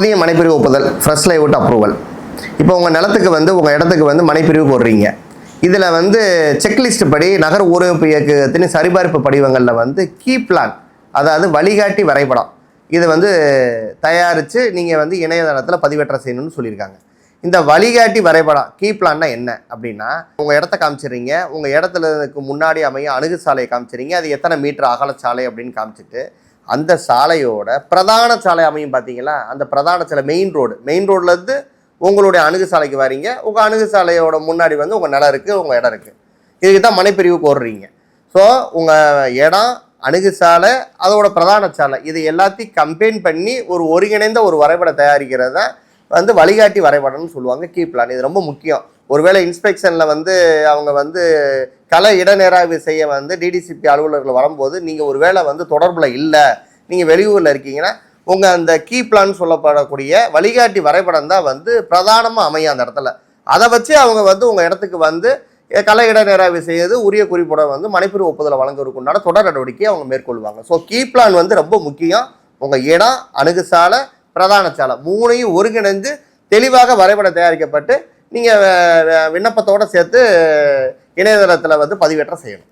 புதிய மனைப்பிரிவு ஒப்புதல் fresh லைவுட் approval இப்போ உங்கள் நிலத்துக்கு வந்து உங்கள் இடத்துக்கு வந்து மனைப்பிரிவு போடுறீங்க. இதில் வந்து செக்லிஸ்ட் படி நகர ஊரமைப்பு இயக்கத்தின் சரிபார்ப்பு படிவங்களில் வந்து கீ பிளான் அதாவது வழிகாட்டி வரைபடம். இதை வந்து தயாரித்து நீங்கள் வந்து இணையதளத்தில் பதிவேற்றம் செய்யணும்னு சொல்லியிருக்காங்க. இந்த வழிகாட்டி வரைபடம் கீ பிளான்னா என்ன அப்படின்னா உங்கள் இடத்த காமிச்சிடுறீங்க. உங்கள் இடத்துலக்கு முன்னாடி அமைய அணுகு சாலையை காமிச்சிடுறீங்க. அது எத்தனை மீட்டர் அகல சாலை அப்படின்னு காமிச்சிட்டு அந்த சாலையோட பிரதான சாலை அமையும் பார்த்தீங்களா? அந்த பிரதான சாலை மெயின் ரோடு மெயின் ரோட்லேருந்து உங்களுடைய அணுகு சாலைக்கு வரீங்க. உங்கள் அணுகு சாலையோட முன்னாடி வந்து உங்கள் நிலம் இருக்குது உங்கள் இடம் இருக்குது இதுக்கு தான் மனைப்பிரிவு கோருறீங்க ஸோ உங்கள் இடம் அணுகு சாலை அதோட பிரதான சாலை இது எல்லாத்தையும் கம்பைன் பண்ணி ஒரு ஒருங்கிணைந்த ஒரு வரைபடம் தயாரிக்கிறத வந்து வழிகாட்டி வரைபடம்னு சொல்லுவாங்க கீ பிளான் இது ரொம்ப முக்கியம். ஒருவேளை இன்ஸ்பெக்ஷனில் வந்து அவங்க வந்து கலை இடநேராய்வு செய்ய வந்து டிடிசிபி அலுவலர்கள் வரும்போது நீங்கள் ஒரு வேளை வந்து தொடர்பில் இல்லை நீங்கள் வெளியூரில் இருக்கீங்கன்னா உங்கள் அந்த கீ பிளான் சொல்லப்படக்கூடிய வழிகாட்டி வரைபடம் தான் வந்து பிரதானமாக அமையும் அந்த இடத்துல. அதை வச்சு அவங்க வந்து உங்கள் இடத்துக்கு வந்து கலை இடநேராய்வு செய்யறது உரிய குறிப்போட வந்து மனைப்பிரிவு ஒப்புதலை வழங்குவதற்கு உண்டான தொடர் நடவடிக்கையை அவங்க மேற்கொள்வாங்க. ஸோ கீ பிளான் வந்து ரொம்ப முக்கியம். உங்கள் இடம் அணுகுசாலை பிரதான சாலை மூணையும் ஒருங்கிணைந்து தெளிவாக வரைபடம் தயாரிக்கப்பட்டு நீங்கள் விண்ணப்பத்தோடு சேர்த்து இணையதளத்தில் வந்து பதிவேற்றம் செய்யணும்.